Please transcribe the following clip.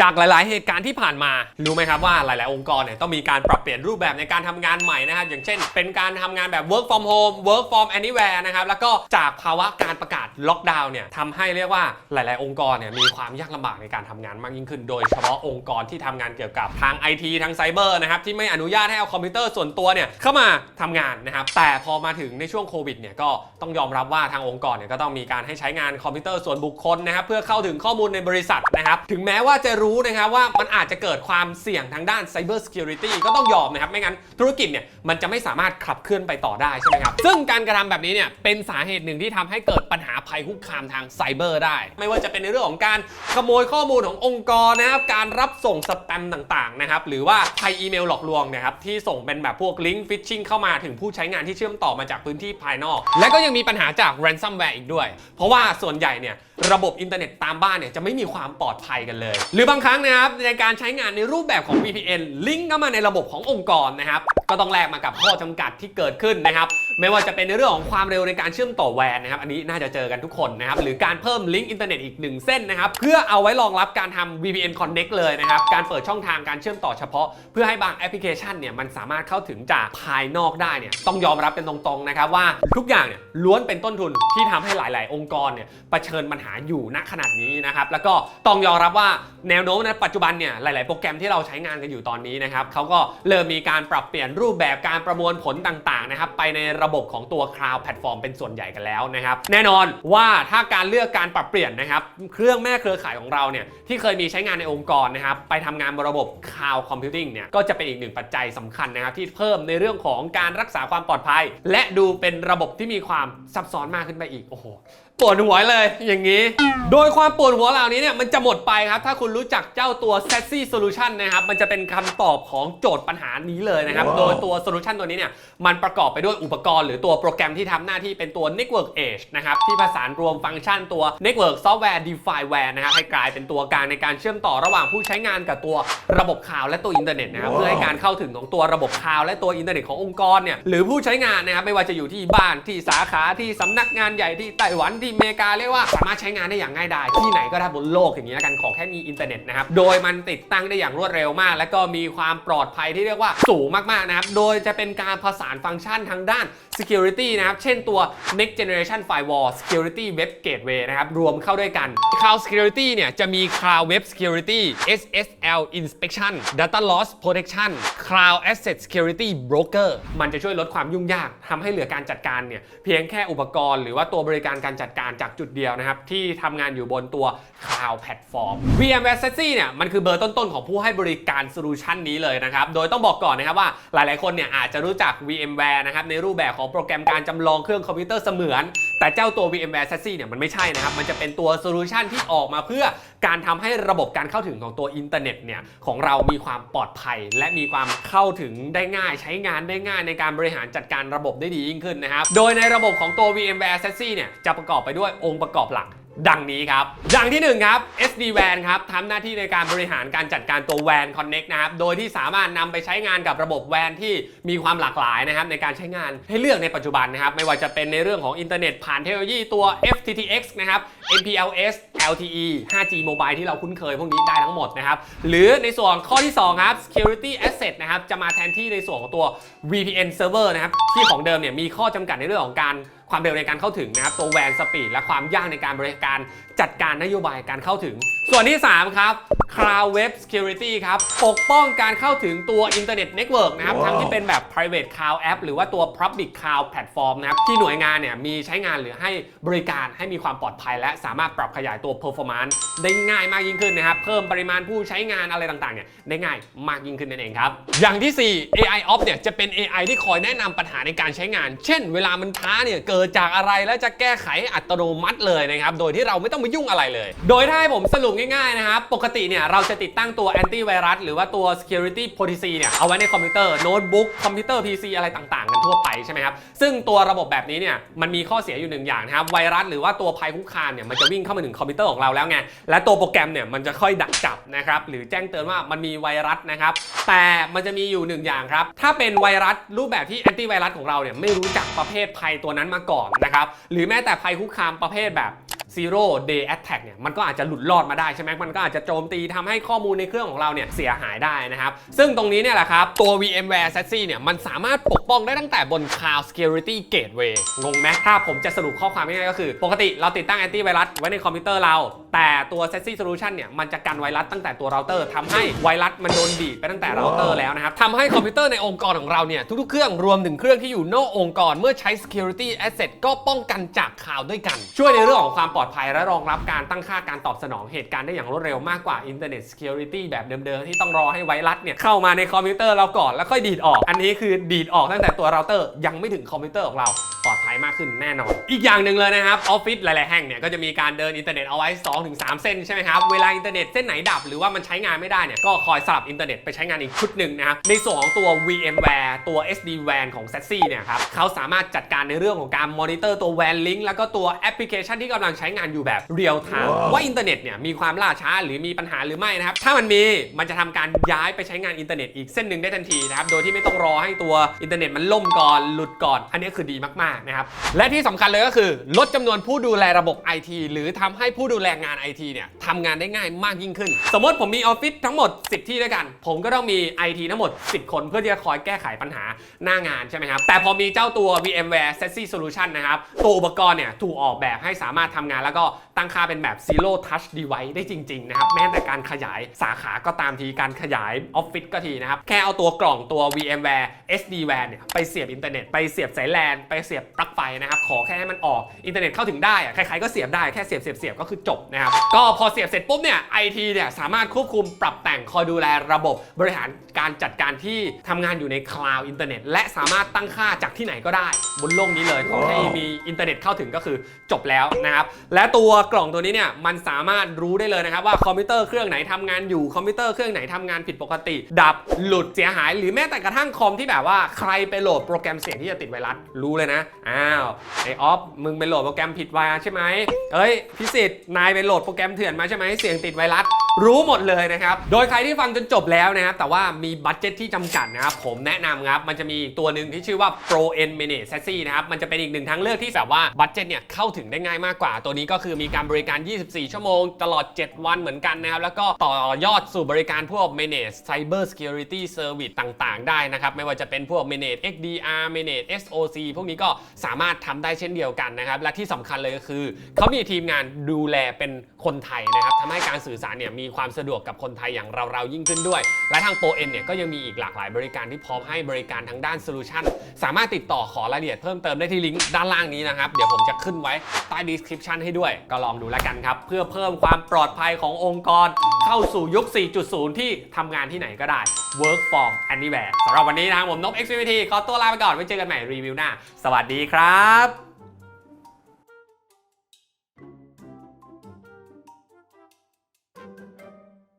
จากหลาย ๆ เหตุการณ์ที่ผ่านมา รู้ไหมครับว่าหลาย ๆ องค์กรเนี่ยต้องมีการปรับเปลี่ยนรูปแบบในการทำงานใหม่นะครับอย่างเช่น เป็นการทำงานแบบ work from home work from anywhere นะครับแล้วก็จากภาวะการประกาศล็อกดาวน์เนี่ยทำให้เรียกว่าหลาย ๆ องค์กรเนี่ยมีความยากลำบากในการทำงานมากยิ่งขึ้น โดยเฉพาะองค์กรที่ทำงานเกี่ยวกับทาง IT ทางไซเบอร์นะครับที่ไม่อนุญาตให้เอาคอมพิวเตอร์ส่วนตัวเนี่ยเข้ามาทำงานนะครับแต่พอมาถึงในช่วงโควิดเนี่ยก็ต้องยอมรับว่าทางองค์กรเนี่ยก็ต้องมีการให้ใช้งานคอมพิวเตอร์ส่วนบุคคลนะครับเพื่อเข้าถึงข้อมูลในบริษัทนะครับถึงแม้ว่าจะรู้นะครับว่ามันอาจจะเกิดความเสี่ยงทางด้าน Cyber Security ก็ต้องยอมนะครับ ไม่งั้นธุรกิจเนี่ยมันจะไม่สามารถขับเคลื่อนไปต่อได้ใช่ไหมครับ ซึ่งการกระทำแบบนี้เนี่ยเป็นสาเหตุหนึ่งที่ทำให้เกิดปัญหาภัยคุกคามทางไซเบอร์ได้ ไม่ว่าจะเป็นในเรื่องของการขโมยข้อมูลขององค์กรนะครับ การรับส่งสแปมต่างๆนะครับ หรือว่าภัยอีเมลหลอกลวงนะครับที่ส่งเป็นแบบพวกลิงก์ฟิชชิงเข้ามาถึงผู้ใช้งานที่เชื่อมต่อมาจากพื้นที่ภายนอก และก็ยังมีปัญหาจาก ransomware อีกด้วย เพราะว่าส่วนใหญ่เนี่ยระบบอินเทอร์เน็ตตามบ้านเนี่ยจะไม่มีความปลอดภัยกันเลย หรือบางครั้งนะครับในการใช้งานในรูปแบบของ VPN ลิงก์เข้ามาในระบบขององค์กรนะครับก็ต้องแลกมากับข้อจำกัดที่เกิดขึ้นนะครับไม่ว่าจะเป็นในเรื่องของความเร็วในการเชื่อมต่อแวนนะครับอันนี้น่าจะเจอกันทุกคนนะครับหรือการเพิ่มลิงก์อินเทอร์เน็ตอีกหนึ่งเส้นนะครับเพื่อเอาไว้รองรับการทำ VPN Connect เลยนะครับการเปิดช่องทางการเชื่อมต่อเฉพาะ เพื่อให้บางแอปพลิเคชันเนี่ยมันสามารถเข้าถึงจากภายนอกได้เนี่ยต้องยอมรับเป็นตรงๆนะครับว่าทุกอย่างเนี่ยล้วนเป็นต้นทุนที่ทำให้หลาย ๆ องค์กรเนี่ยเผชิญปัญหาอยู่ณขนาดนี้นะครับแล้วก็ต้องยอมรับว่าแนวโน้มในปัจจุบันเนี่ยหลาย ๆ โปรแกรมที่เราใช้งานกันอยู่ตอนนี้นะครับเขาก็เริ่มมีการปรับเปลี่ยนรูปแบบการประมวลผลต่าง ๆ นะครับ ไปในระบบของตัว Cloud Platform เป็นส่วนใหญ่กันแล้วนะครับ แน่นอนว่าถ้าการเลือกการปรับเปลี่ยนนะครับ เครื่องแม่เครือข่ายของเราเนี่ยที่เคยมีใช้งานในองค์กรนะครับไปทำงานบนระบบ Cloud Computing เนี่ยก็จะเป็นอีกหนึ่งปัจจัยสำคัญนะครับที่เพิ่มในเรื่องของการรักษาความปลอดภัย และดูเป็นระบบที่มีความซับซ้อนมากขึ้นไปอีกโอ้โหปวดหัวเลยอย่างนี้ โดยความปวดหัวเหล่านี้เนี่ยมันจะหมดไปครับ ถ้าคุณรู้จักเจ้าตัว s a s s y Solution นะครับ มันจะเป็นคำตอบของโจทย์ปัญหานี้เลยนะครับ โดยตัว Solution ตัวนี้เนี่ยมันประกอบไปด้วยอุปกรณ์หรือตัวโปรแกรมที่ทำหน้าที่เป็นตัว Network Edge นะครับ ที่ผสานรวมฟังก์ชันตัว Network Software Defined Ware นะครับ ให้กลายเป็นตัวกลางในการเชื่อมต่อระหว่างผู้ใช้งานกับตัวระบบข่าวและตัวอินเทอร์เน็ตนะครับเพื่อให้การเข้าถึงของตัวระบบข่าวและตัวอินเทอร์เน็ตขององค์กรเนี่ยหรือผู้ใช้งานนะครับไม่ว่าจะอยู่ที่บ้านที่สาขาที่สำนักงานใหญ่ที่ไต้หวันที่อเมริกาเรียกว่าสามารถใช้งานได้อย่างง่ายดายที่ไหนก็ได้บนโลกอย่างนี้แล้วกันขอแค่มีอินเทอร์เน็ตนะครับโดยมันติดตั้งได้อย่างรวดเร็วมาก และก็มีความปลอดภัยที่เรียกว่าสูงมากๆนะครับโดยจะเป็นการผสานฟังก์ชันทางด้าน security นะครับเช่นตัว next generation firewall security web gateway นะครับรวมเข้าด้วยกัน cloud security เนี่ยจะมี cloud web security SSL inspection data loss protection cloud asset security broker มันจะช่วยลดความยุ่งยากทำให้เหลือการจัดการเนี่ยเพียงแค่อุปกรณ์หรือว่าตัวบริการการจัดการจากจุดเดียวนะครับ ที่ทำงานอยู่บนตัว cloud platform VMware s a s y เนี่ยมันคือเบอร์ต้นๆ ของผู้ให้บริการโซลูชันนี้เลยนะครับ โดยต้องบอกก่อนนะครับว่าหลายๆคนเนี่ยอาจจะรู้จัก VMware นะครับในรูปแบบของโปรแกรมการจำลองเครื่องคอมพิวเตอร์เสมือน แต่เจ้าตัว VMware s a s y เนี่ยมันไม่ใช่นะครับ มันจะเป็นตัวโซลูชันที่ออกมาเพื่อการทำให้ระบบการเข้าถึงของตัวอินเทอร์เน็ตเนี่ยของเรามีความปลอดภัย และมีความเข้าถึงได้ง่ายใช้งานได้ง่ายในการบริหารจัดการระบบได้ดียิ่งขึ้นนะครับ โดยในระบบของตัว VMware s a s y เนี่ยจะประกอบไปด้วยองค์ประกอบหลัก ดังนี้ครับ อย่างที่ 1 ครับ SD WAN ครับทำหน้าที่ในการบริหารการจัดการตัว WAN Connect นะครับ โดยที่สามารถนำไปใช้งานกับระบบ WAN ที่มีความหลากหลายนะครับในการใช้งานให้เลือกในปัจจุบันนะครับ ไม่ว่าจะเป็นในเรื่องของอินเทอร์เน็ตผ่านเทคโนโลยีตัว FTTX นะครับ MPLS LTE 5G Mobile ที่เราคุ้นเคยพวกนี้ได้ทั้งหมดนะครับ หรือในส่วนข้อที่ 2 ครับ Security Asset นะครับ จะมาแทนที่ในส่วนของตัว VPN Server นะครับ ที่ของเดิมเนี่ยมีข้อจำกัดในเรื่องของการความเร็วในการเข้าถึงนะครับตัวแวนสปีดและความยากในการบริการจัดการนโยบายการเข้าถึง ส่วนที่ 3 ครับ Cloud Web Security ครับ ปกป้องการเข้าถึงตัว Internet Network นะครับทั้งที่เป็นแบบ private cloud app หรือว่าตัว public cloud platform นะครับ ที่หน่วยงานเนี่ยมีใช้งานหรือให้บริการให้มีความปลอดภัย และสามารถปรับขยายตัว performance ได้ง่ายมากยิ่งขึ้นนะครับ เพิ่มปริมาณผู้ใช้งานอะไรต่างๆเนี่ยได้ง่ายมากยิ่งขึ้นนั่นเองครับ อย่างที่ 4 AI Ops เนี่ยจะเป็น AI ที่คอยแนะนำปัญหาในการใช้งาน เช่น เวลามันช้าเนี่ยเกิดจากอะไรและจะแก้ไขอัตโนมัติเลยนะครับโดยที่เราไม่ต้องไปยุ่งอะไรเลย โดยถ้าให้ผมสรุปง่ายๆนะครับปกติเนี่ยเราจะติดตั้งตัว anti virus หรือว่าตัว security policy เนี่ยเอาไว้ในคอมพิวเตอร์โน้ตบุ๊กคอมพิวเตอร์ PC อะไรต่างๆกันทั่วไปใช่ไหมครับซึ่งตัวระบบแบบนี้เนี่ยมันมีข้อเสียอยู่หนึ่งอย่างนะครับไวรัสหรือว่าตัวภัยคุกคามเนี่ยมันจะวิ่งเข้ามาถึงคอมพิวเตอร์ของเราแล้วไง และตัวโปรแกรมเนี่ยมันจะค่อยดักจับนะครับ หรือแจ้งเตือนว่ามันมีไวรัสนะครับ แต่มันจะมีอยู่หนึ่งอย่างครับ ถ้าเป็นไวรัสรูปแบบที่แอนตี้ไวรัสของเราเนี่ยไม่รู้จักประเภทภัยตัวนั้นมาก่อนนะครับ หรือแม้แต่ภัยคุกคามประเภทแบบ zero day attack เนี่ยมันก็อาจจะหลุดรอดมาได้ใช่ไหมมันก็อาจจะโจมตีทำให้ข้อมูลในเครื่องของเราเนี่ยเสียหายได้นะครับซึ่งตรงนี้เนี่ยแหละครับตัว VMware SASE เนี่ยมันสามารถปกป้องได้ตั้งแต่บน Cloud Security Gateway งงไหมถ้าผมจะสรุปข้อความง่ายๆก็คือ ปกติเราติดตั้งแอนตี้ไวรัสไว้ในคอมพิวเตอร์เรา แต่ตัว SASE Solution เนี่ยมันจะกันไวรัสตั้งแต่ตัวเราเตอร์ทำให้ไวรัสมันโดนดีดไปตั้งแต่เราเตอร์แล้วนะครับทำให้คอมพิวเตอร์ในองค์กรของเราเนี่ยทุกๆเครื่องรวมถึงเครื่องที่อยู่นอกองค์กร เมื่อใช้ security asset ก็ป้องกันจากข่าวด้วยกัน ช่วยในเรื่องของความปลอดอดภัยและรองรับการตั้งค่าการตอบสนองเหตุการณ์ได้อย่างรวดเร็วมากกว่า Internet Security แบบเดิมๆ ที่ต้องรอให้ไวรัสเนี่ยเข้ามาในคอมพิวเตอร์เราก่อนแล้วค่อยดีดออก อันนี้คือดีดออกตั้งแต่ตัวเราเตอร์ยังไม่ถึงคอมพิวเตอร์ของเรา ปลอดภัยมากขึ้นแน่นอน อีกอย่างหนึ่งเลยนะครับออฟฟิศหลาย ๆ แห่งเนี่ยก็จะมีการเดินอินเทอร์เน็ตเอาไว้ 2-3 เส้นใช่ไหมครับ เวลาอินเทอร์เน็ตเส้นไหนดับหรือว่ามันใช้งานไม่ได้เนี่ยก็คอยสลับอินเทอร์เน็ตไปใช้งานอีกชุดหนึ่งนะครับในส่วนของตัว VMware ตัว SD WAN ของ s a t s i เนี่ยครับเขาสามารถจัดการในเรื่องของการมอนิเตอร์ตัว WAN link แล้วก็ตัวแอปพลิเคชันที่กำลังใช้งานอยู่แบบเรียลไทม์ว่าอินเทอร์เน็ตเนี่ยมีความล่าช้าหรือมีปัญหาหรือไม่นะครับถ้ามันมีมันจะทำการย้ายไปใช้งานอินเทอร์เน็ตอีกเส้นหนึ่งได้ทันทีนะครับโดยที่ไม่ต้องรอให้ตัวอินเทอร์เน็ตมันล่มก่อนหลุดก่อน อันนี้คือดีมากๆนะครับและที่สำคัญเลยก็คือ ลดจำนวนผู้ดูแลระบบ IT หรือทำให้ผู้ดูแลงาน IT เนี่ยทำงานได้ง่ายมากยิ่งขึ้น สมมติผมมีออฟฟิศทั้งหมด 10 ที่ด้วยกัน ผมก็ต้องมี IT ทั้งหมด 10 คนเพื่อที่จะคอยแก้ไขปัญหาหน้างานใช่ไหมครับ แต่พอมีเจ้าตัว VMware SASE Solution นะครับ ตัวอุปกรณ์เนี่ยถูกออกแบบให้สามารถทำงานแล้วก็ตั้งค่าเป็นแบบ Zero Touch Device ได้จริงๆนะครับแม้แต่การขยายสาขาก็ตามทีการขยายออฟฟิศก็ทีนะครับแค่เอาตัวกล่องตัว VMware SD WAN เนี่ยไปเสียบอินเทอร์เน็ตไปเสียบสายแลนไปเสียบปลั๊กไฟนะครับขอแค่ให้มันออกอินเทอร์เน็ตเข้าถึงได้อะใครๆก็เสียบได้แค่เสียบเสียบเสียบก็คือจบนะครับก็พอเสียบเสร็จปุ๊บเนี่ย IT เนี่ยสามารถควบคุมปรับแต่งคอยดูแลระบบบริหารการจัดการที่ทำงานอยู่ในคลาวด์อินเทอร์เน็ตและสามารถตั้งค่าจากที่ไหนก็ได้ บนโลกนี้เลยขอให้มีอินเทอร์เน็ตเข้าถึงก็คือจบแล้วนะครับและตัวกล่องตัวนี้เนี่ยมันสามารถรู้ได้เลยนะครับว่าคอมพิวเตอร์เครื่องไหนทำงานอยู่คอมพิวเตอร์เครื่องไหนทำงานผิดปกติ ดับหลุดเสียหาย หรือแม้แต่กระทั่งคอมที่แบบว่าใครไปโหลดโปรแกรมเสี่ยงที่จะติดไวรัสรู้เลยนะอ้าวไอออฟมึงไปโหลดโปรแกรมผิดมาใช่ไหมเอ้ยพิสิทธิ์นายไปโหลดโปรแกรมเถื่อนมาใช่ไหมเสี่ยงติดไวรัสรู้หมดเลยนะครับ โดยใครที่ฟังจนจบแล้วนะครับ แต่ว่ามีบัตเจ็ตที่จำกัดนะครับ ผมแนะนำครับ มันจะมีอีกตัวหนึ่งที่ชื่อว่า Pro N Manage s a s s y นะครับ มันจะเป็นอีกหนึ่งทางเลือกที่แบบว่าบัตเจ็ตเนี่ยเข้าถึงได้ง่ายมากกว่า ตัวนี้ก็คือมีการบริการ 24 ชั่วโมง ตลอด 7 วันเหมือนกันนะครับ แล้วก็ต่อยอดสู่บริการพวก Manage Cyber Security Service ต่าง ๆ ได้นะครับ ไม่ว่าจะเป็นพวก Manage XDR Manage SOC พวกนี้ก็สามารถทำได้เช่นเดียวกันนะครับ และที่สำคัญเลยก็คือเขามีทีมงานดูแลเป็นคนไทยนะครับทำให้การสื่อสารเนี่ยมีีความสะดวกกับคนไทยอย่างเราๆยิ่งขึ้นด้วย และทางโปรเอ็นเนี่ยก็ยังมีอีกหลากหลายบริการที่พร้อมให้บริการทางด้านโซลูชันสามารถติดต่อขอรายละเอียดเพิ่มเติมได้ที่ลิงก์ด้านล่างนี้นะครับ เดี๋ยวผมจะขึ้นไว้ใต้ description ให้ด้วย ก็ลองดูแล้วกันครับ เพื่อเพิ่มความปลอดภัยขององค์กร เข้าสู่ยุค 4.0 ที่ทำงานที่ไหนก็ได้ work from anywhere สำหรับวันนี้นะครับผมนบ XVT ขอตัวลาไปก่อนไว้เจอกันใหม่รีวิวหน้า สวัสดีครับ